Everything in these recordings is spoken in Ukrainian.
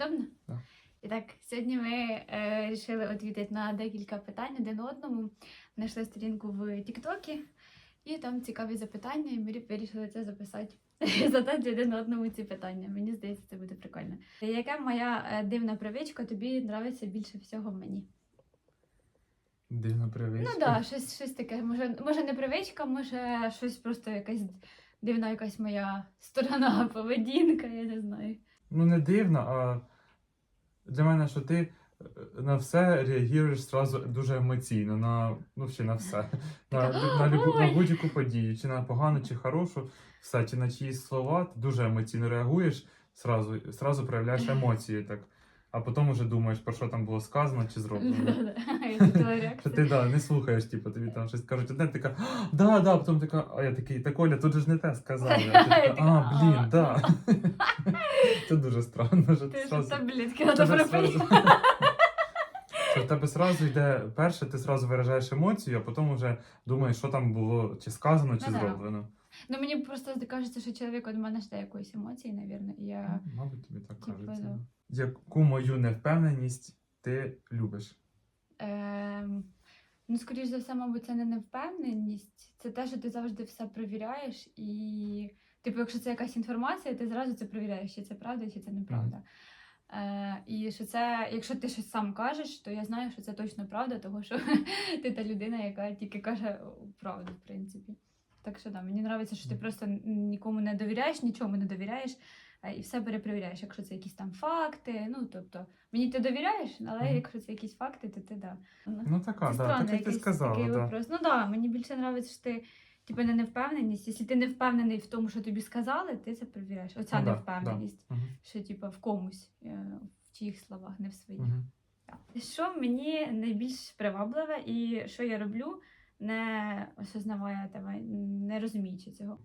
Удобно? Так. І так, сьогодні ми е, вирішили відповідати на декілька питань один одному. Знайшли сторінку в Тіктокі, і там цікаві запитання, і ми вирішили це записати. Задати один одному ці питання. Мені здається, це буде прикольно. Яка моя е, дивна привичка тобі подобається більше всього в мені? Дивна привичка. Ну так, да, щось, щось таке. Може, може не привичка, може щось просто якась дивна якась моя сторона, поведінка, я не знаю. Ну, не дивно, а для мене, що ти е, на все реагуєш зразу дуже емоційно, на, ну, ще на все. На, на, любу, на будь-яку подію, чи на погану, чи хорошу, все, чи на чиїсь слова, ти дуже емоційно реагуєш, зразу проявляєш емоції, так. А потім вже думаєш, про що там було сказано чи зроблено. Що ти да, не слухаєш, типу, тобі там щось кажуть одне, ти така, да, да, потім така, а я такий, так Оля, тут же ж не те сказали. А ти така, така, а, блін, да. Це дуже странно, що Ти ж таблетки в тебе пропити. зразу- Що в тебе зразу йде перше, ти зразу виражаєш емоцію, а потім вже думаєш, що там було чи сказано, чи Ну, зроблено. Ну мені просто кажеться, що чоловік від мене жде якоїсь емоції, навірно. І я Ну, Мабуть, тобі так Типу, кажеться. да. Яку мою невпевненість ти любиш? Ем, ну, скоріш за все, мабуть, це не невпевненість. Це те, що ти завжди все перевіряєш, і, типу, якщо це якась інформація, ти зразу це перевіряєш, чи це правда, чи це неправда. Е, і що це, якщо ти щось сам кажеш, то я знаю, що це точно правда, тому що ти та людина, яка тільки каже правду, в принципі. Так що да, мені подобається, що ти просто нікому не довіряєш, нічому не довіряєш. е, І все перепровіряєш, якщо це якісь там факти. Ну тобто мені ти довіряєш, але Мгм. якщо це якісь факти, то ти да. Ну така, Це да, так як ти сказала. такий Да. вопрос. Ну да, мені більше подобається, що ти типу не невпевненість. Якщо ти не впевнений в тому, що тобі сказали, ти це перевіряєш. Оця Ну да, невпевненість, що типу в комусь, е, в чиїх словах, не в своїх. мгм. Так. Що мені найбільш привабливе і що я роблю, не осознавая тебе, не розуміючи цього.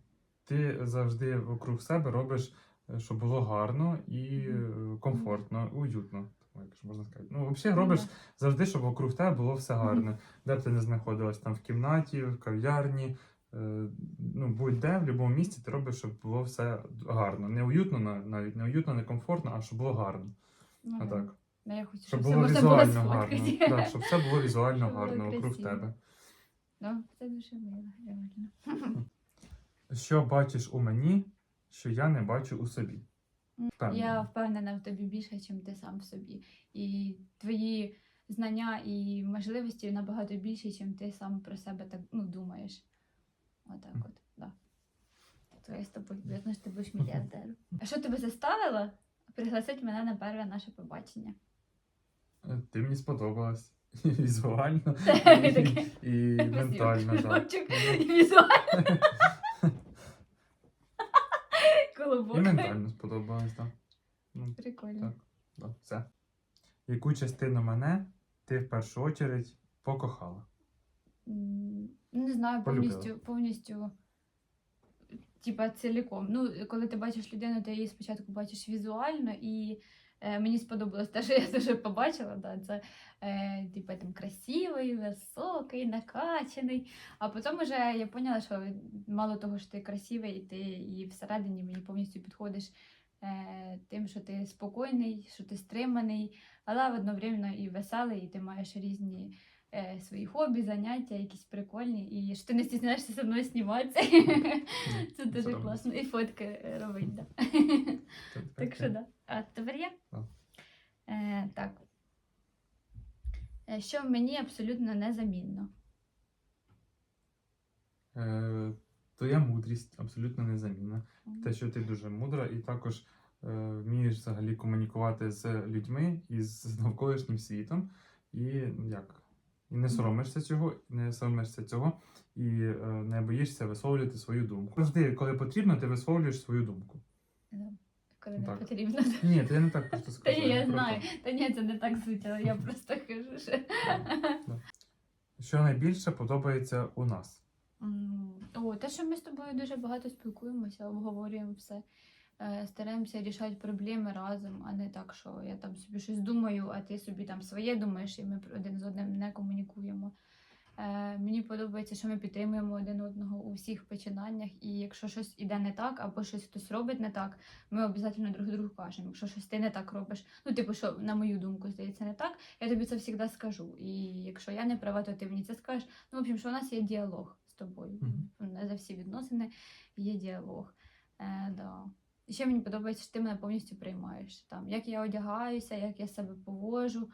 Ти завжди вокруг себе робиш, е, щоб було гарно і е, комфортно, уютно. так, Якщо можна сказати. Ну, взагалі робиш Ну, завжди, щоб вокруг тебе було все гарно. Де б ти не знаходилась там в кімнаті, в кав'ярні, е, ну будь-де, в будь-якому місці ти робиш, щоб було все гарно. Не уютно, на- навіть не уютно, не комфортно, а щоб було гарно. ну, А так. Я хочу, Щоб все було візуально сфоткати. гарно. Да, щоб все було візуально Щоб було гарно вокруг тебе. Ну, це дуже мило, реально. Що бачиш у мені, що я не бачу у собі? Впевнена. Я впевнена в тобі більше, ніж ти сам в собі. І твої знання і можливості набагато більше, ніж ти сам про себе так ну, думаєш. Отак от, да. То я з тобою, я знаю, що ти будеш мільярдером. А що тебе заставило пригласити мене на перше наше побачення? Е, Ти мені сподобалась. І візуально, і, і ментально. так. І візуально. Колобок. І ментально сподобалось, так. Ну, Прикольно. Так. да, все. Яку частину мене ти в першу чергу покохала? М, Не знаю, Полюбила. повністю, повністю, типа, ціліком. Ну, коли ти бачиш людину, ти її спочатку бачиш візуально, і мені сподобалось те, що я дуже побачила. Да, це е, типу, там красивий, високий, накачаний. А потім вже я поняла, що мало того, що ти красивий, і ти і всередині мені повністю підходиш. е, Тим, що ти спокійний, що ти стриманий, але одновременно і веселий, і ти маєш різні е, свої хобі, заняття, якісь прикольні, і що ти не стісняєшся зі мною зніматися. Це дуже класно. І фотки е, робити, да. Так що да. А тепер я? Так. Е, так. Е, Що мені абсолютно незамінно. Е, Твоя мудрість абсолютно незамінна. Те, що ти дуже мудра, і також е, вмієш взагалі комунікувати з людьми і з навколишнім світом. І як? І не соромишся цього, не соромишся цього, і е, не боїшся висловлювати свою думку. Завжди, коли потрібно, ти висловлюєш свою думку. Коли не Так. потрібно. Ні, я не так просто Та ні, я знаю. Та ні, це не так суть, але я просто кажу, що. Що найбільше подобається у нас? М, О, те, що ми з тобою дуже багато спілкуємося, обговорюємо все. Е, Стараємося рішати проблеми разом, а не так, що я там собі щось думаю, а ти собі там своє думаєш, і ми один з одним не комунікуємо. Е, мені подобається, що ми підтримуємо один одного у всіх починаннях, і якщо щось іде не так, або щось хтось робить не так, ми обов'язково друг другу кажемо. Якщо щось ти не так робиш, ну типу, що на мою думку здається не так, я тобі це завжди скажу. І якщо я не права, то ти мені це скажеш. Ну, в общем, що у нас є діалог з тобою. У нас за всі відносини є діалог. Е, да. І ще мені подобається, що ти мене повністю приймаєш. Там, як я одягаюся, як я себе поводжу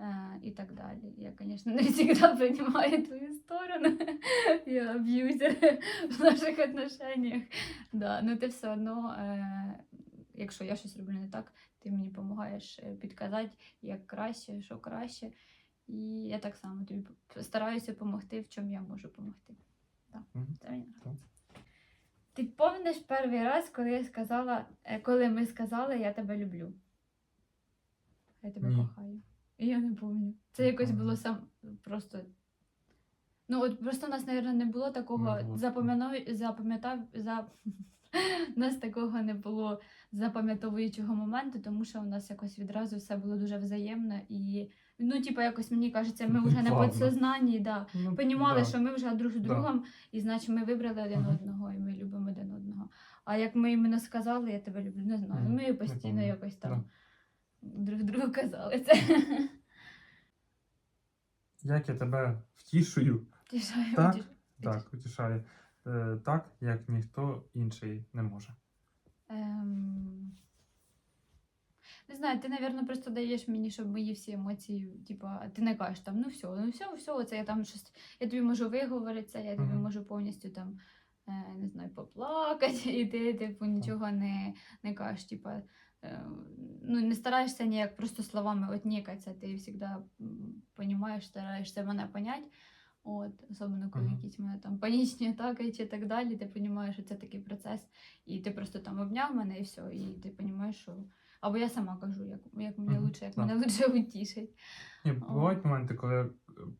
е, і так далі. Я, звісно, не завжди приймаю твою сторону. Я аб'юзер в наших отношеннях. Да. Ну ти все одно, е, якщо я щось роблю не так, ти мені допомагаєш підказати, як краще, що краще. І я так само тобі стараюся допомогти, в чому я можу допомогти. Да. Мгм. Це мені. Ти пам'ятаєш перший раз, коли я сказала, е, коли ми сказали, я тебе люблю? Я тебе Ні. кохаю. І я не пам'ятаю. Це Не якось було сам просто. Ну, от просто у нас, мабуть, не було такого Не було. запам'ятав, запам'ятав, за... у нас такого не було запам'ятовуючого моменту, тому що у нас якось відразу все було дуже взаємно і. Ну, типу, якось мені кажеться, ми вже на підсознанні, да, Ну, понімали, да. що ми вже друг з Да. другом, і значить ми вибрали один Мгм. одного, і ми любимо один одного. А як ми іменно сказали, я тебе люблю, не знаю. Мгм. Ми постійно пам'ятаю. якось там друг другу казали це. Як я тебе втішую, Тішаю, Так, тішаю. так, утішаю. Е, так, як ніхто інший не може. Ем... Не знаю, ти, напевно, просто даєш мені, щоб мої всі емоції, типа, ти не кажеш там, ну все, ну все, все, оце я там щось. Я тобі можу виговоритися, я тобі можу повністю там, е, не знаю, поплакати, і ти, типу, нічого не, не кажеш, типа. е, Ну, не стараєшся ніяк просто словами отнікатися, ти завжди розумієш, стараєшся мене поняти. От, особливо коли якісь мене там панічні атаки чи так далі, ти розумієш, що це такий процес, і ти просто там обняв мене і все, і ти розумієш, що. Або я сама кажу, як, як мені лучше, як мене лучше утішить. Ні, бувають моменти, коли я е,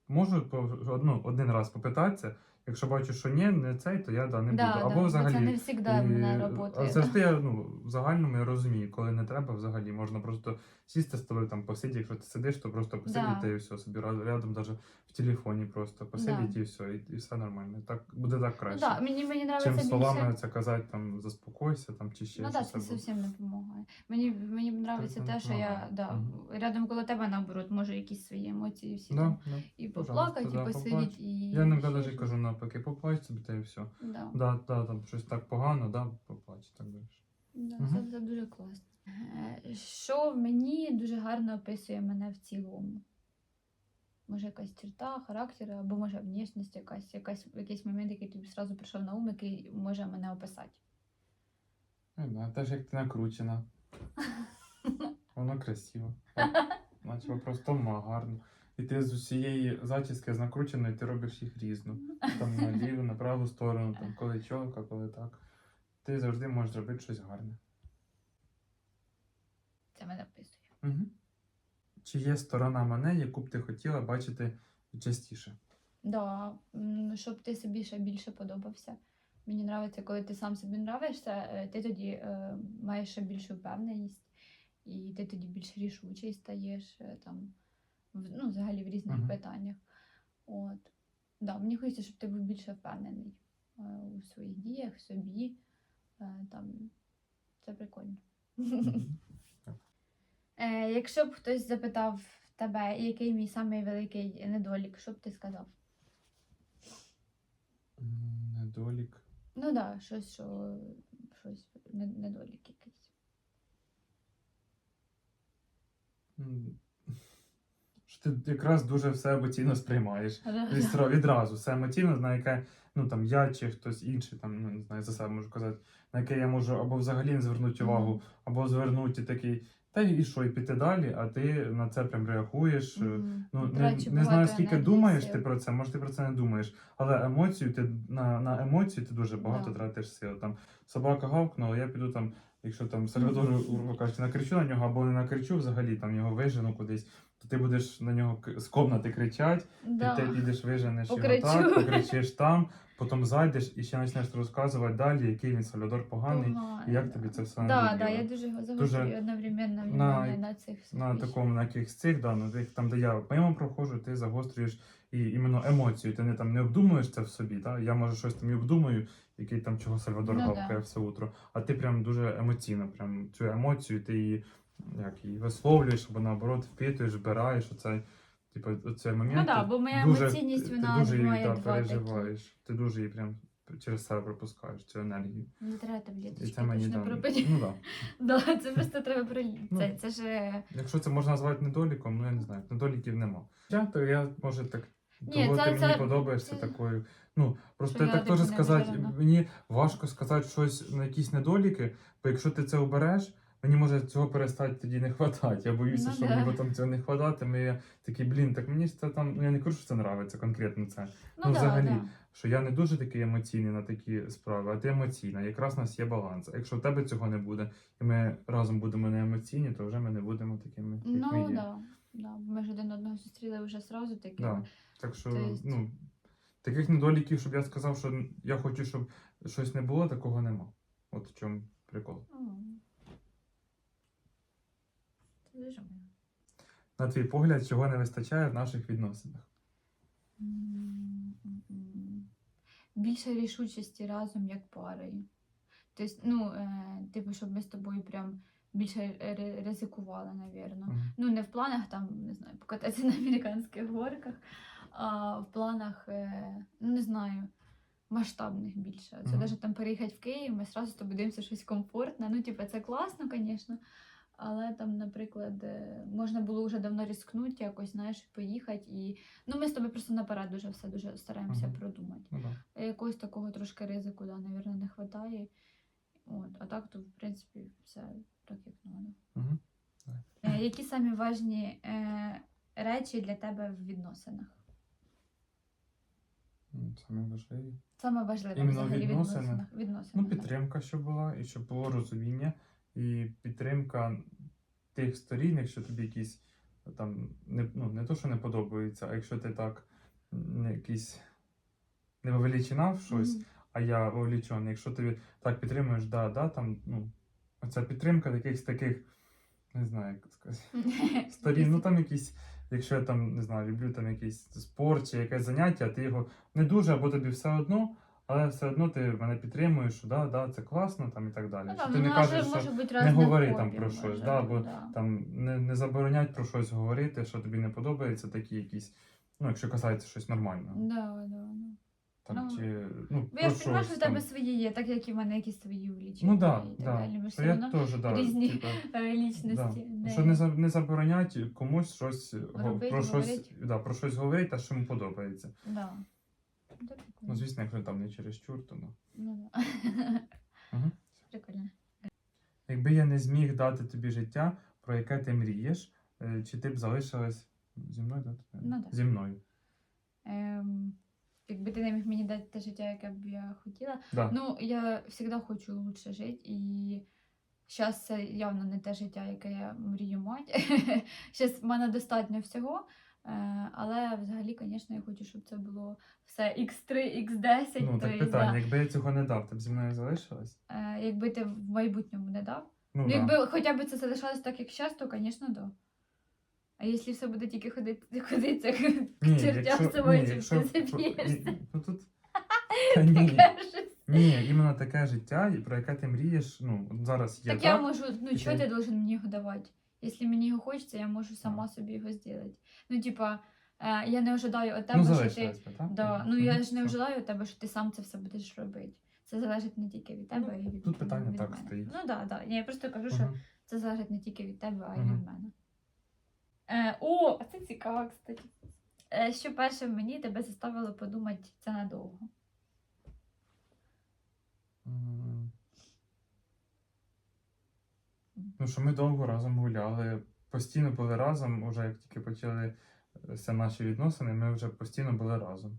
можу по, одну, один раз попитатися. Якщо бачу, що ні, не цей, то я да, не да, буду. да, Або бо взагалі. Це не завжди в мене а працює. завжди я ну, в загальному я розумію, коли не треба взагалі. Можна просто сісти з тобою, там посидіти, якщо ти сидиш, то просто посидіти Да. і все, собі рядом, навіть в телефоні просто посидіти і все, і, і все нормально. Так буде так Ну, краще. да, мені, мені Чим подобається словами більше. це казати, там заспокойся там чи ще Ну так, щось. це або- зовсім не допомагає. Мені, мені подобається це те, що я допомагає. да, Мгм. рядом коло тебе, наоборот, можу якісь свої емоції всі Да, там да. і пожалуйста, поплакати, да, і посидіти, поплач. і. Я не ще навіть щось. кажу навпаки, поплач собі та і все. Да. Да, да, там щось так погано, да, поплач, так далі. Да, Мгм. це, це дуже класно. Е, Що в мені дуже гарно описує мене в цілому? Може, якась черта, характер, або може внешність якась, якась якийсь момент, який тобі одразу прийшов на ум, який може мене описати. Не знаю, теж як ти накручена. Воно красиво. Наче по-простому, гарно. І ти з усієї зачіски з накрученої ти робиш їх різну. Там на ліву, на праву сторону, там коли чолка, коли так. Ти завжди можеш зробити щось гарне. Це мене описує. Угу. Чи є сторона мене, яку б ти хотіла бачити частіше? Да, м, щоб ти собі ще більше подобався. Мені подобається, коли ти сам собі нравишся, е, ти тоді е, маєш ще більшу впевненість, і ти тоді більш рішучий стаєш е, там, ну, взагалі в різних Мгм. питаннях. От. Да, мені хочеться, щоб ти був більше впевнений е, у своїх діях, в собі. Е, там, це прикольно. Е, якщо б хтось запитав тебе, який мій самий великий недолік, що б ти сказав? М, Недолік. Ну так, да, щось, що щось не- недолік якийсь. М, ти якраз дуже все емоційно сприймаєш. Відразу все емоційно, на яке ну там я чи хтось інший, там ну не знаю, за себе можу казати, на яке я можу або взагалі не звернути увагу, або звернути такий, та і що, і піти далі, а ти на це прям реагуєш. е, Мгм. Ну, не, Трачу не знаю, скільки енергії, думаєш сил. ти про це, може ти про це не думаєш. Але емоцію ти на, на емоцію ти дуже багато Да. тратиш сил. Там собака гавкнула, я піду там, якщо там сервітор, грубо кажучи, накричу на нього або не накричу, взагалі там його вижену кудись, то ти будеш на нього к- з комнати кричати, Да. ти, ти підеш виженеш його Покричу. так, покричиш там, потім зайдеш і ще почнеш розказувати далі, який він Сальвадор поганий. І як тобі це все Да, да, надоїло. я дуже загострюю одновременно на- на цих всіх На вещах. такому на якихось цих, да, на тих, там, де я мимо проходжу, ти загострюєш і іменно емоцію. Ти не там не обдумуєш це в собі. Та? Я може щось там і обдумаю, який там чого Сальвадор Ну, гавкає да. все утро. А ти прям дуже емоційно, прям цю емоцію, ти її як її висловлюєш, або наоборот впитуєш, вбираєш оцей, типу, оцей момент. Ну да, ти бо моя дуже- емоційність, ти вона дуже її має да, два такі. переживаєш. Ти дуже її прям через себе пропускаєш цю енергію. Не треба І таблеточки це мені точно да, пропити. ну, да. Да, це просто треба про Ну. це. Це ж е, Якщо це можна назвати недоліком, ну я не знаю, недоліків нема. Я, то я може так. Ні, Того це- ти мені це- подобаєшся це- такою. Ну, просто Що я я так теж сказати, мені важко сказати щось на якісь недоліки, бо якщо ти це обереш, мені може цього перестати тоді не хватати. Я боюся, Ну, що да. мені потім цього не хвататиме. Я такий, блін, так мені ж це там. Ну я не кажу, що це нравиться конкретно це. ну, Ну, да, взагалі. да. Що я не дуже такий емоційний на такі справи, а ти емоційна. Якраз у нас є баланс. А якщо в тебе цього не буде, і ми разом будемо не емоційні, то вже ми не будемо такими. як ми Ну є. да. Да. Ми ж один одного зустріли вже сразу таки. Да. Так що, То есть- ну, таких недоліків, щоб я сказав, що я хочу, щоб щось не було, такого нема. От в чому прикол. Це дуже мило. На твій погляд, чого не вистачає в наших відносинах? Більше рішучості разом як парою. Тобто, ну, е, типу, щоб ми з тобою прям більше ри- ризикували, напевно. Мгм. Ну, не в планах там, не знаю, покататися на американських горках, а в планах, е, ну не знаю, масштабних більше. Це навіть там переїхати в Київ, ми одразу дивимося щось комфортне. Ну, типу, це класно, звісно. Але там, наприклад, е, можна було вже давно ризикнути, якось, знаєш, поїхати. І... Ну, ми з тобою просто наперед дуже все дуже стараємося Мгм. продумати. Ну, да. Якогось такого трошки ризику, да, навірно, не вистачає. От, а так, то, в принципі, все так, як треба. Мгм. Е, Які самі важні е, речі для тебе в відносинах? Саме важливі. Саме важливе Іменно відносини? відносинах. відносинах Ну, підтримка, щоб була, і щоб було розуміння, і підтримка тих сторін, якщо тобі якісь там не, ну, не то, що не подобається, а якщо ти так не якийсь не вовеличинав щось, Мгм. а я вовлечений. Якщо ти так підтримуєш, да, да, там, ну, оця підтримка якихось таких, не знаю, як сказати, сторін, ну там якісь, якщо я там, не знаю, люблю там якийсь спорт чи якесь заняття, ти його не дуже, або тобі все одно, але все одно ти мене підтримуєш, що да, да, це класно там і так далі. Ну, Що там, ти не може, кажеш, може що бути не різне говори хобі, там про може, щось, да, бо там не, не заборонять про щось говорити, що тобі не подобається, такі якісь, ну, якщо касається щось нормального. Да, да, да. Там, Ну, чи, ну, Бо про я ж розумію, що в тебе свої є, так як і в мене якісь свої увлічення. Ну да, і так да. далі. Ми ж все я одно теж, да, різні типа, е, лічності. Да. не- Що не, за- не заборонять комусь щось го- Робити, про щось, говорити. да, про щось говорити, а що йому подобається. Да. Ну, звісно, якщо там не через чур, то ну. Ну, да. Прикольно. Якби я не зміг дати тобі життя, про яке ти мрієш, е, чи ти б залишилась зі мною? Да? Ну, да. Зі мною. Ем, якби ти не міг мені дати те життя, яке б я хотіла. Да. Ну, я завжди хочу лучше жити, і зараз це явно не те життя, яке я мрію мати. Зараз в мене достатньо всього. Е, Але взагалі, звісно, я хочу, щоб це було все X3, X10. ну, так питання, да. якби я цього не дав, ти б зі мною залишилась? Е, Якби ти в майбутньому не дав. Ну, Ну, да. якби хоча б це залишалось так, як зараз, то, звісно, да. А якщо все буде тільки ходити, ходити к чертям собою, ні, ти заб'єшся. Ну, тут... Та ні. Ні, іменно таке життя, про яке ти мрієш, ну, зараз є Так я можу, ну чого ти- ти должен мені його давати? Якщо мені його хочеться, я можу сама собі його зробити. Ну, типа, е, я не ожидаю від тебе, ну, що ти. залишилась би, так? Да, ну Мгм, я ж не ожидаю від тебе, що ти сам це все будеш робити. Це залежить не тільки від тебе, Ну, і від тут питання від так мене. стоїть. Ну так, да, да. Я просто кажу, що Мгм. це залежить не тільки від тебе, а й Мгм. від мене. Е, о, а це цікаво, кстати. Е, що перше мені тебе заставило подумати це надовго? М. Ну, що ми довго разом гуляли, постійно були разом, уже як тільки почали наші відносини, ми вже постійно були разом.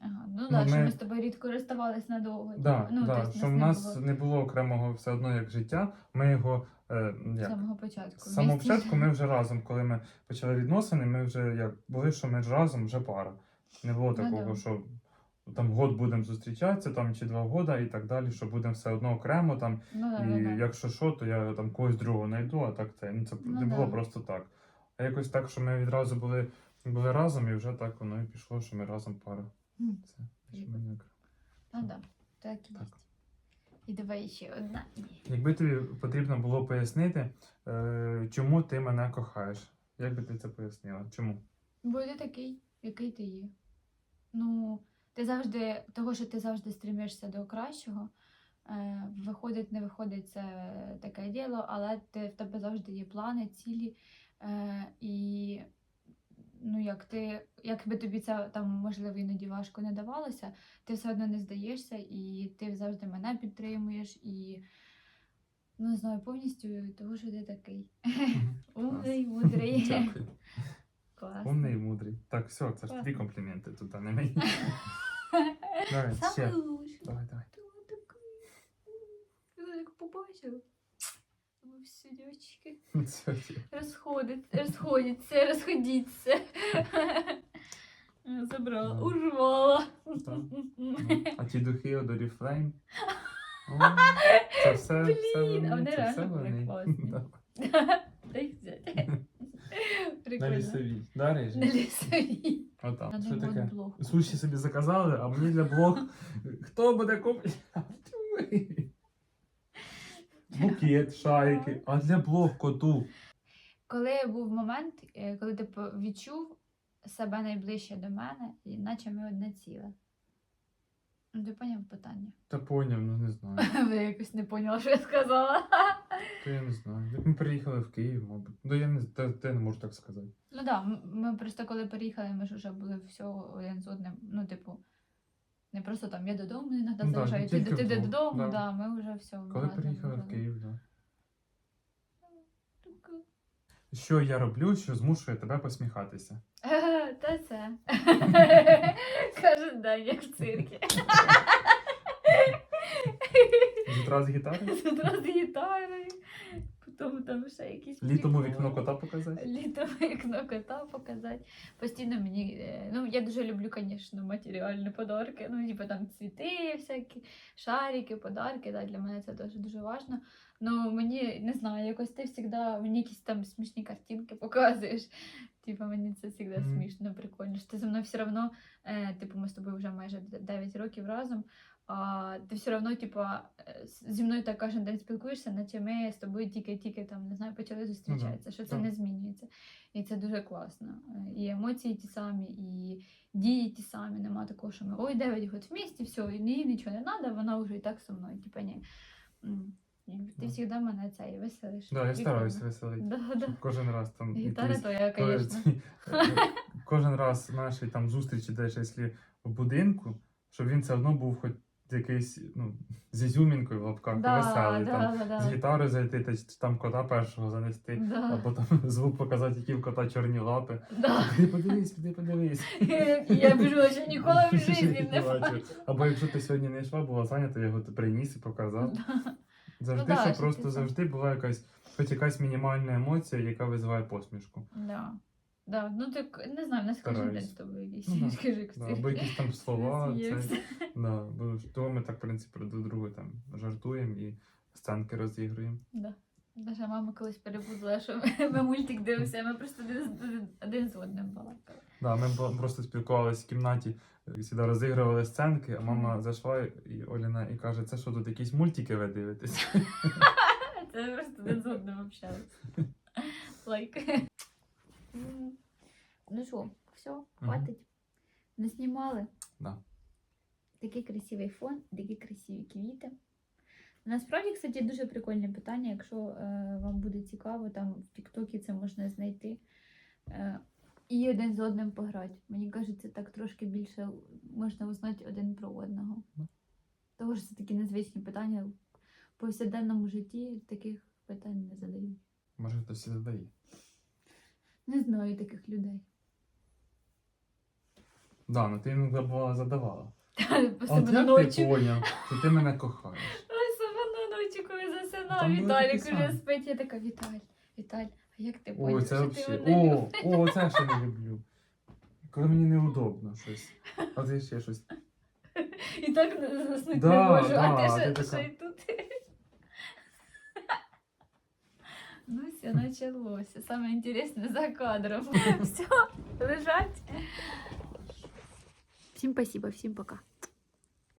Ага, ну Ну, так, що ми- ми з тобою рідко розставались надовго. Да, ну, да, тобто що в не нас було не було окремого все одно як життя, ми його е, з як, самого початку. з самого початку ми вже разом, коли ми почали відносини, ми вже як були, що ми ж разом вже пара. Не було Ну, такого, да. що там год будемо зустрічатися, там чи два года і так далі, що будемо все одно окремо там. Ну, да, І да, да. якщо що, то я там когось другого знайду, а так це. Ну це Ну, не було да. просто так. А якось так, що ми відразу були, були разом, і вже так воно і пішло, що ми разом пара. Це ми не окремо. Ну да, так і є. І давай ще одна. Якби тобі потрібно було пояснити, е, чому ти мене кохаєш, як би ти це пояснила? Чому? Бо ти такий, який ти є. Ну, ти завжди, того, що ти завжди стремишся до кращого. Е, виходить, не виходить, це таке діло, але ти, в тебе завжди є плани, цілі. Е, і ну, як ти, як би тобі це там, можливо, іноді важко не давалося, ти все одно не здаєшся, і ти завжди мене підтримуєш, і ну, не знаю, повністю того, що ти такий. Умний, мудрий. Дякую. Класно. Умний і мудрий. Так, все, це ж тобі Класно. компліменти тут, а не мені. Давай, ще. Саме лучше. Давай, давай. Ти такий. Я так побачила. Ви всі дівчатки Все, все. розходять, розходяться, розходіться. Забрала, Да. урвала. Так. Ну, А ті духи от Oriflame. О, Це все, все Блін, а вони, вони це все реально були вони. класні. Да. Дай взяти. На лісовій. Да, На лісовій. Отам. Що таке? Суші собі заказали, а мені для блог. Хто буде купити? Букет, шарики, а для блог коту. Коли був момент, е, коли ти відчув себе найближче до мене, і наче ми одне ціле. Ну, ти поняв питання? Та поняв, ну не знаю. Ви якось не поняла, що я сказала. То я не знаю. Як ми приїхали в Київ, мабуть. Ну я не, та, та я не можу так сказати. Ну так, да, ми просто коли переїхали, ми ж вже були все один з одним. Ну, типу, не просто там я додому іноді Ну да, заїжджаю, ти, тільки ти, додому, да. да. ми вже все. Коли разом приїхали в були. Київ, да. Так, Що я роблю, що змушує тебе посміхатися? Та це. кажуть да, як в циркі. Зутра з гітари? З одразу гітарою, потім там ще якісь Літом приколи. вікно кота показати? Літом вікно кота показати. Постійно мені. е, Ну, я дуже люблю, звісно, матеріальні подарки. Ну, типу там цвіти, всякі, шарики, подарки. Да, для мене це теж дуже важливо. Ну, мені не знаю, якось ти завжди мені якісь там смішні картинки показуєш. Типу, мені це завжди Мгм. смішно, прикольно. Що ти зі мною все одно, е, типу, ми з тобою вже майже 9 років разом. А ти все одно, типу, е, зі мною так кожен день спілкуєшся, наче ми з тобою тільки-тільки там, не знаю, почали зустрічатися, що це так. не змінюється. І це дуже класно. Е, І емоції ті самі, і дії ті самі. Нема такого, що ми ой, 9 год в місті, все, і їй нічого не треба, вона вже і так со мною. Типа ні. Ти завжди мене це і веселиш. Да, я стараюсь веселити. Да, да. Кожен раз там. Гітара твоя, звісно. Кожен раз наші там зустрічі десь, якщо в будинку, щоб він все одно був хоч якийсь, ну, з ізюмінкою в лапках, веселий. там, да, да, з гітарою зайти, та там кота першого занести, Да. або там звук показати, які в кота чорні лапи. Да. Піди подивись, піди подивись. Я біжу, що ніколи в житті не бачу. Або якщо ти сьогодні не йшла, була зайнята, я його приніс і показав. Да. Завжди, Ну да, що просто завжди була якась, хоч якась мінімальна емоція, яка визиває посмішку. Да. Да. Ну так не знаю, нас кожен Стараюсь. день з тобою якісь Ну да. скажи, Да, або якісь там слова. Це, да, бо того ми так, в принципі, друг до друга там жартуємо і сценки розігруємо. Да. Наша мама колись перебудила, що ми, ми мультик дивимося, ми просто один, з- один з одним балакали. Да, ми бо- просто спілкувалися в кімнаті, е, сюди розігрували сценки, а мама зайшла і Оліна і каже, це що тут якісь мультики ви дивитесь? Це просто один з одним общалися. Лайк. М, Ну що, все, хватить. Не знімали. Да. Такий красивий фон, такі красиві квіти. Насправді, кстати, дуже прикольне питання. Якщо е, вам буде цікаво, там в Тіктокі це можна знайти. Е, і один з одним пограти. Мені кажеться, так трошки більше можна узнати один про одного. Ну. Тому що це такі незвичні питання. В повсякденному житті таких питань не задають. Може хтось і задає. Не знаю таких людей. Да, ну ти іноді бувала задавала. От як ти поняв, що ти мене кохаєш? Особливо ночі, коли Там засинав, було Віталік таке уже саме. спить. Я така, Віталь, Віталь, а як ти Ой, поняв, це що ти мене О, о, це я ще не люблю. Коли мені неудобно щось. А ти ще щось. і так заснути Да, не можу, да, а а ти ти ще, така- ще й тут. Ну, все, началось. Самое интересное за кадром. Все, лежать. Всем спасибо, всем пока.